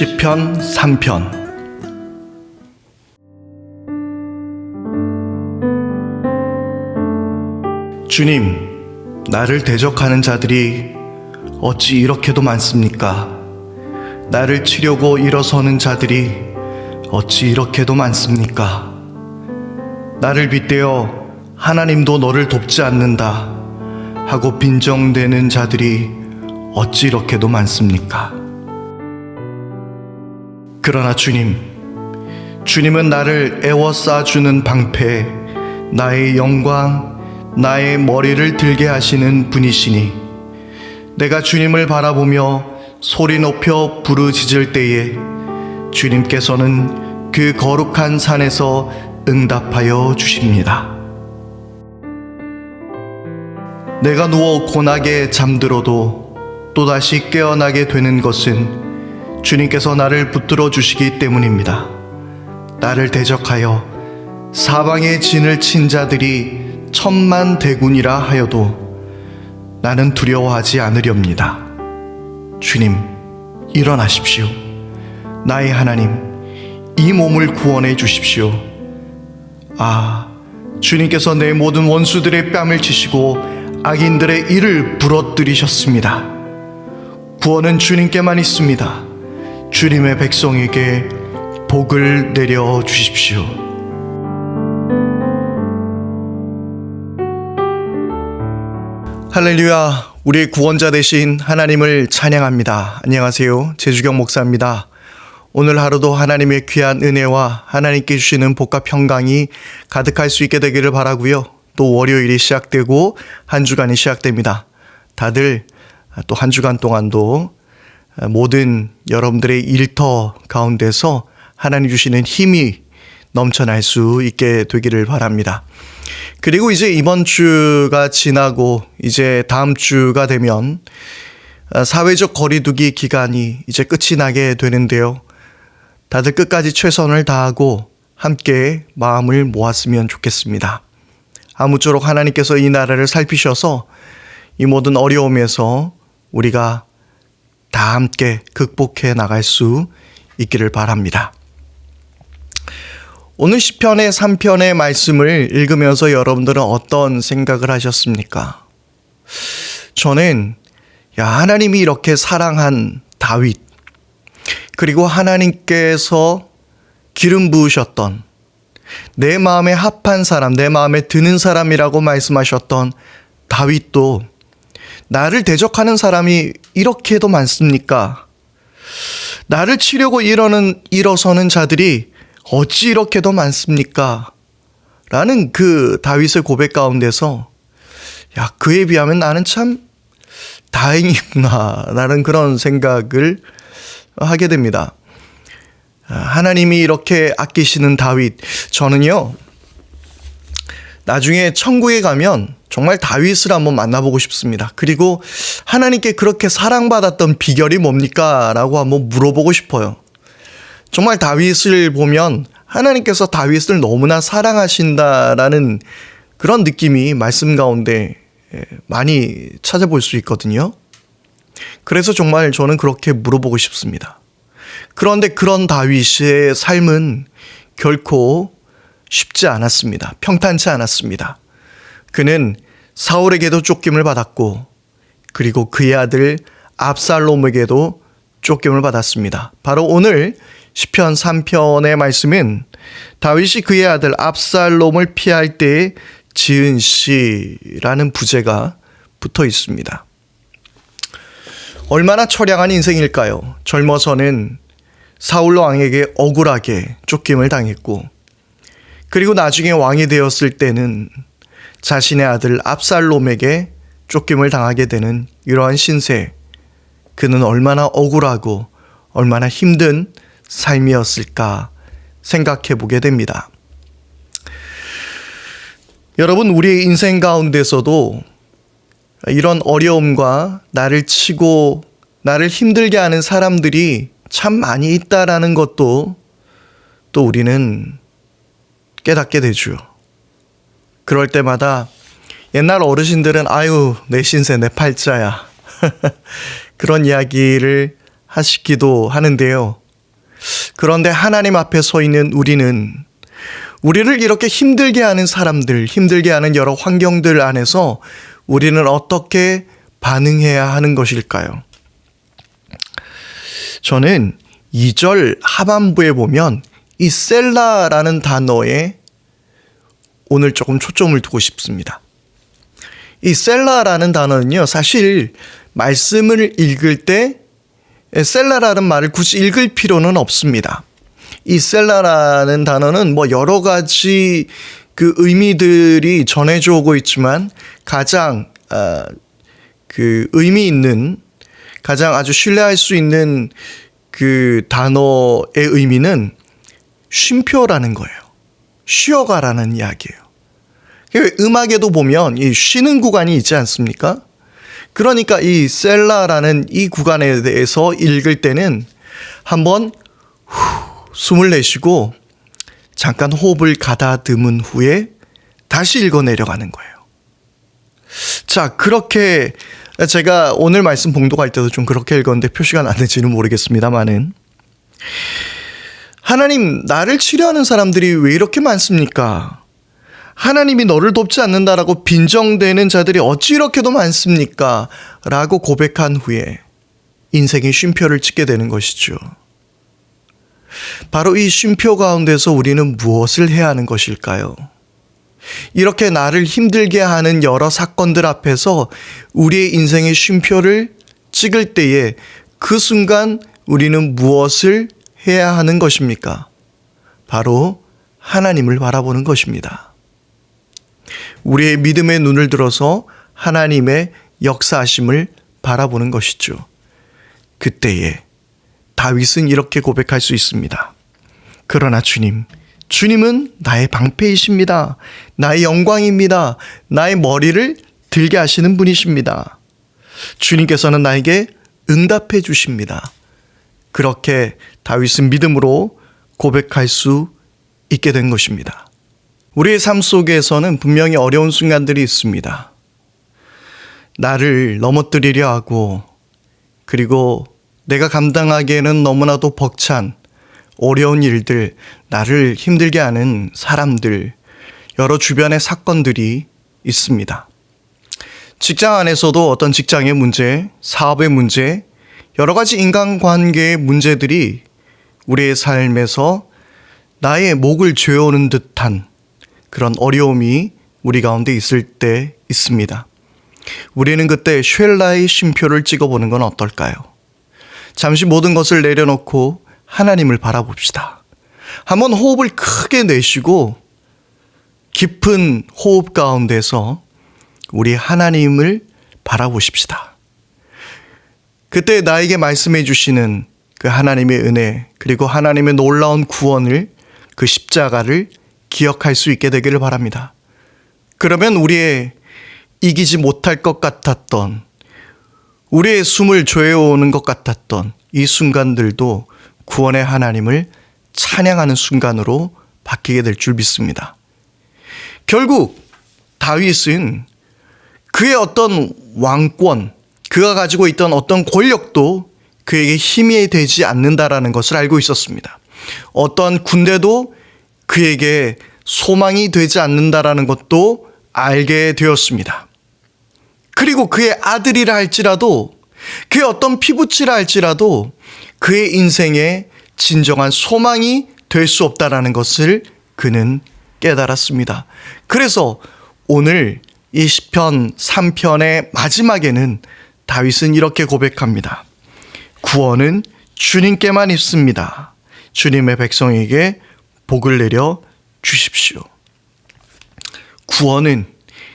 시편 3편 주님, 나를 대적하는 자들이 어찌 이렇게도 많습니까? 나를 치려고 일어서는 자들이 어찌 이렇게도 많습니까? 나를 빗대어 하나님도 너를 돕지 않는다 하고 빈정대는 자들이 어찌 이렇게도 많습니까? 그러나 주님, 주님은 나를 애워싸 주는 방패, 나의 영광, 나의 머리를 들게 하시는 분이시니, 내가 주님을 바라보며 소리 높여 부르짖을 때에 주님께서는 그 거룩한 산에서 응답하여 주십니다. 내가 누워 고나게 잠들어도 또다시 깨어나게 되는 것은 주님께서 나를 붙들어 주시기 때문입니다. 나를 대적하여 사방의 진을 친 자들이 천만 대군이라 하여도 나는 두려워하지 않으렵니다. 주님, 일어나십시오. 나의 하나님, 이 몸을 구원해 주십시오. 아, 주님께서 내 모든 원수들의 뺨을 치시고 악인들의 이를 부러뜨리셨습니다. 구원은 주님께만 있습니다. 주님의 백성에게 복을 내려 주십시오. 할렐루야, 우리의 구원자 되신 하나님을 찬양합니다. 안녕하세요. 제주경 목사입니다. 오늘 하루도 하나님의 귀한 은혜와 하나님께 주시는 복과 평강이 가득할 수 있게 되기를 바라고요. 또 월요일이 시작되고 한 주간이 시작됩니다. 다들 또 한 주간 동안도 모든 여러분들의 일터 가운데서 하나님 주시는 힘이 넘쳐날 수 있게 되기를 바랍니다. 그리고 이제 이번 주가 지나고 이제 다음 주가 되면 사회적 거리두기 기간이 이제 끝이 나게 되는데요. 다들 끝까지 최선을 다하고 함께 마음을 모았으면 좋겠습니다. 아무쪼록 하나님께서 이 나라를 살피셔서 이 모든 어려움에서 우리가 다 함께 극복해 나갈 수 있기를 바랍니다. 오늘 시편의 3편의 말씀을 읽으면서 여러분들은 어떤 생각을 하셨습니까? 저는 야 하나님이 이렇게 사랑한 다윗 그리고 하나님께서 기름 부으셨던 내 마음에 합한 사람, 내 마음에 드는 사람이라고 말씀하셨던 다윗도 나를 대적하는 사람이 이렇게도 많습니까? 나를 치려고 이러는 일어서는 자들이 어찌 이렇게도 많습니까? 라는 그 다윗의 고백 가운데서 야 그에 비하면 나는 참 다행이구나 라는 그런 생각을 하게 됩니다. 하나님이 이렇게 아끼시는 다윗 저는요 나중에 천국에 가면 정말 다윗을 한번 만나보고 싶습니다. 그리고 하나님께 그렇게 사랑받았던 비결이 뭡니까? 라고 한번 물어보고 싶어요. 정말 다윗을 보면 하나님께서 다윗을 너무나 사랑하신다라는 그런 느낌이 말씀 가운데 많이 찾아볼 수 있거든요. 그래서 정말 저는 그렇게 물어보고 싶습니다. 그런데 그런 다윗의 삶은 결코 쉽지 않았습니다. 평탄치 않았습니다. 그는 사울에게도 쫓김을 받았고 그리고 그의 아들 압살롬에게도 쫓김을 받았습니다. 바로 오늘 시편 3편의 말씀은 다윗이 그의 아들 압살롬을 피할 때에 지은 시라는 부제가 붙어 있습니다. 얼마나 처량한 인생일까요? 젊어서는 사울 왕에게 억울하게 쫓김을 당했고 그리고 나중에 왕이 되었을 때는 자신의 아들 압살롬에게 쫓김을 당하게 되는 이러한 신세. 그는 얼마나 억울하고 얼마나 힘든 삶이었을까 생각해 보게 됩니다. 여러분, 우리의 인생 가운데서도 이런 어려움과 나를 치고 나를 힘들게 하는 사람들이 참 많이 있다라는 것도 또 우리는 깨닫게 되죠. 그럴 때마다 옛날 어르신들은 아유 내 신세 내 팔자야 그런 이야기를 하시기도 하는데요. 그런데 하나님 앞에 서 있는 우리는 우리를 이렇게 힘들게 하는 사람들, 힘들게 하는 여러 환경들 안에서 우리는 어떻게 반응해야 하는 것일까요? 저는 2절 하반부에 보면 이 셀라라는 단어에 오늘 조금 초점을 두고 싶습니다. 이 셀라라는 단어는요, 사실 말씀을 읽을 때 셀라라는 말을 굳이 읽을 필요는 없습니다. 이 셀라라는 단어는 뭐 여러 가지 그 의미들이 전해져 오고 있지만 가장 어, 그 의미 있는 가장 아주 신뢰할 수 있는 그 단어의 의미는 쉼표라는 거예요. 쉬어가라는 이야기예요. 음악에도 보면 이 쉬는 구간이 있지 않습니까? 그러니까 이 셀라라는 이 구간에 대해서 읽을 때는 한번 후, 숨을 내쉬고 잠깐 호흡을 가다듬은 후에 다시 읽어 내려가는 거예요. 자, 그렇게 제가 오늘 말씀 봉독할 때도 좀 그렇게 읽었는데 표시가 났는지는 모르겠습니다만은 하나님 나를 치료하는 사람들이 왜 이렇게 많습니까? 하나님이 너를 돕지 않는다라고 빈정대는 자들이 어찌 이렇게도 많습니까? 라고 고백한 후에 인생의 쉼표를 찍게 되는 것이죠. 바로 이 쉼표 가운데서 우리는 무엇을 해야 하는 것일까요? 이렇게 나를 힘들게 하는 여러 사건들 앞에서 우리의 인생의 쉼표를 찍을 때에 그 순간 우리는 무엇을 해야 하는 것입니까? 바로 하나님을 바라보는 것입니다. 우리의 믿음의 눈을 들어서 하나님의 역사하심을 바라보는 것이죠. 그때에 다윗은 이렇게 고백할 수 있습니다. 그러나 주님, 주님은 나의 방패이십니다. 나의 영광입니다. 나의 머리를 들게 하시는 분이십니다. 주님께서는 나에게 응답해 주십니다. 그렇게 다윗은 믿음으로 고백할 수 있게 된 것입니다. 우리의 삶 속에서는 분명히 어려운 순간들이 있습니다. 나를 넘어뜨리려 하고 그리고 내가 감당하기에는 너무나도 벅찬 어려운 일들, 나를 힘들게 하는 사람들, 여러 주변의 사건들이 있습니다. 직장 안에서도 어떤 직장의 문제, 사업의 문제, 여러 가지 인간관계의 문제들이 우리의 삶에서 나의 목을 죄오는 듯한 그런 어려움이 우리 가운데 있을 때 있습니다. 우리는 그때 쉘라의 쉼표를 찍어보는 건 어떨까요? 잠시 모든 것을 내려놓고 하나님을 바라봅시다. 한번 호흡을 크게 내쉬고 깊은 호흡 가운데서 우리 하나님을 바라보십시다. 그때 나에게 말씀해 주시는 그 하나님의 은혜, 그리고 하나님의 놀라운 구원을 그 십자가를 기억할 수 있게 되기를 바랍니다. 그러면 우리의 이기지 못할 것 같았던, 우리의 숨을 조여오는 것 같았던 이 순간들도 구원의 하나님을 찬양하는 순간으로 바뀌게 될 줄 믿습니다. 결국 다윗은 그의 어떤 왕권, 그가 가지고 있던 어떤 권력도 그에게 힘이 되지 않는다라는 것을 알고 있었습니다. 어떤 군대도 그에게 소망이 되지 않는다라는 것도 알게 되었습니다. 그리고 그의 아들이라 할지라도 그의 어떤 피부치라 할지라도 그의 인생에 진정한 소망이 될 수 없다라는 것을 그는 깨달았습니다. 그래서 오늘 이 시편 3편의 마지막에는 다윗은 이렇게 고백합니다. 구원은 주님께만 있습니다. 주님의 백성에게 복을 내려 주십시오. 구원은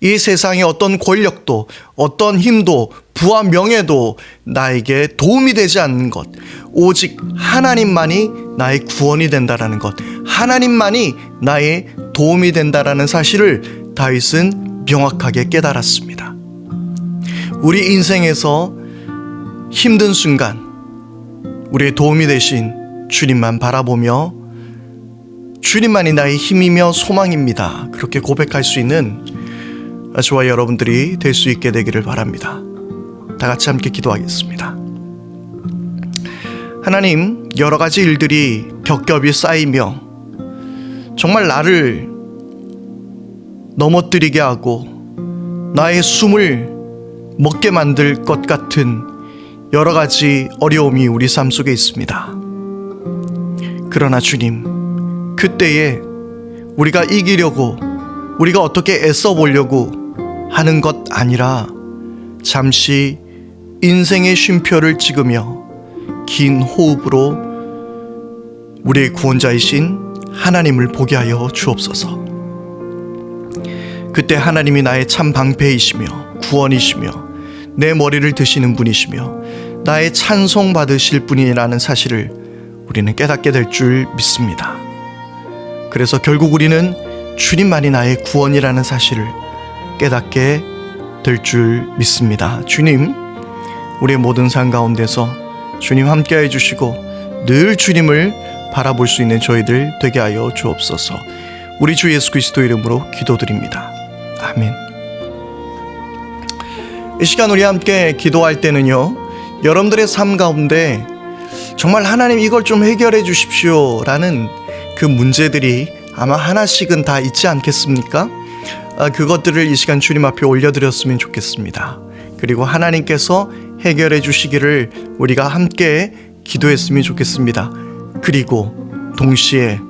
이 세상의 어떤 권력도, 어떤 힘도, 부와 명예도 나에게 도움이 되지 않는 것. 오직 하나님만이 나의 구원이 된다라는 것. 하나님만이 나의 도움이 된다라는 사실을 다윗은 명확하게 깨달았습니다. 우리 인생에서 힘든 순간, 우리의 도움이 되신 주님만 바라보며 주님만이 나의 힘이며 소망입니다. 그렇게 고백할 수 있는 저와 여러분들이 될 수 있게 되기를 바랍니다. 다 같이 함께 기도하겠습니다. 하나님, 여러 가지 일들이 겹겹이 쌓이며 정말 나를 넘어뜨리게 하고 나의 숨을 먹게 만들 것 같은 여러 가지 어려움이 우리 삶 속에 있습니다. 그러나 주님, 그때에 우리가 이기려고 우리가 어떻게 애써 보려고 하는 것 아니라 잠시 인생의 쉼표를 찍으며 긴 호흡으로 우리의 구원자이신 하나님을 보게 하여 주옵소서. 그때 하나님이 나의 참 방패이시며 구원이시며 내 머리를 드시는 분이시며 나의 찬송 받으실 분이라는 사실을 우리는 깨닫게 될 줄 믿습니다. 그래서 결국 우리는 주님만이 나의 구원이라는 사실을 깨닫게 될 줄 믿습니다. 주님, 우리의 모든 삶 가운데서 주님 함께 해 주시고 늘 주님을 바라볼 수 있는 저희들 되게 하여 주옵소서. 우리 주 예수 그리스도 이름으로 기도드립니다. 아멘. 이 시간 우리 함께 기도할 때는요. 여러분들의 삶 가운데 정말 하나님 이걸 좀 해결해 주십시오 라는 그 문제들이 아마 하나씩은 다 있지 않겠습니까? 아, 그것들을 이 시간 주님 앞에 올려드렸으면 좋겠습니다. 그리고 하나님께서 해결해 주시기를 우리가 함께 기도했으면 좋겠습니다. 그리고 동시에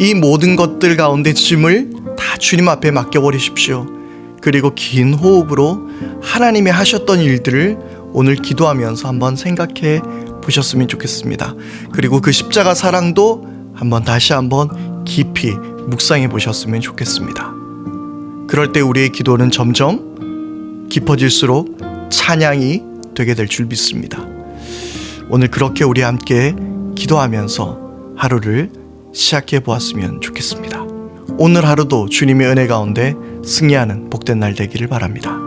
이 모든 것들 가운데 짐을 다 주님 앞에 맡겨버리십시오. 그리고 긴 호흡으로 하나님이 하셨던 일들을 오늘 기도하면서 한번 생각해 보셨으면 좋겠습니다. 그리고 그 십자가 사랑도 한번 다시 한번 깊이 묵상해 보셨으면 좋겠습니다. 그럴 때 우리의 기도는 점점 깊어질수록 찬양이 되게 될 줄 믿습니다. 오늘 그렇게 우리 함께 기도하면서 하루를 시작해 보았으면 좋겠습니다. 오늘 하루도 주님의 은혜 가운데 승리하는 복된 날 되기를 바랍니다.